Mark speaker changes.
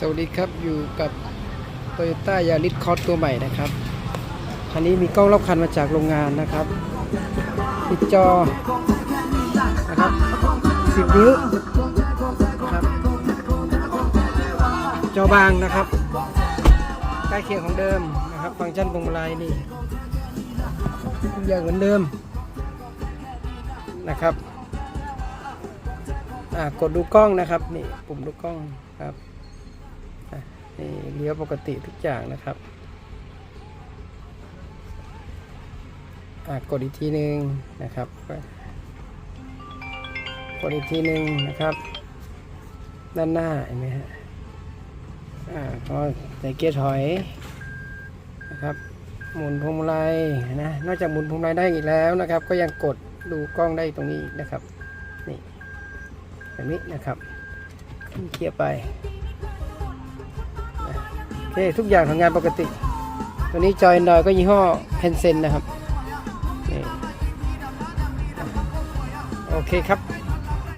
Speaker 1: สวัสดีครับอยู่กับ Toyota Yaris Cross ตัวใหม่นะครับคันนี้มีกล้องรอบคันมาจากโรงงานนะครับติดจอนะครับ10 นิ้วนะครับจอบางนะครับใกล้เคียงของเดิมนะครับ ฟังก์ชันพวงมาลัยนี่ทุกอย่างเหมือนเดิมนะครับอ่ากดดูกล้องนะครับนี่ปุ่มดูกล้องครับ นี่เลี้ยวปกติทุกอย่างนะครับกดอีกทีหนึ่งนะครับ กดอีกทีหนึ่งนะครับ ด้านหน้าเห็นไหมฮะอ่าพอใส่เกียร์ถอยนะครับ หมุนพวงมาลัยนะ นอกจากหมุนพวงมาลัยได้อีกแล้วนะครับ ก็ยังกดดูกล้องได้ตรงนี้นะครับ นี่แบบนี้นะครับขึ้นเกียร์ไป อเคทุกอย่างทำงานปกติ ตัวนี้จอยนอยก็ยี่ห้อเฮนเซนนะครับ โอเคครับ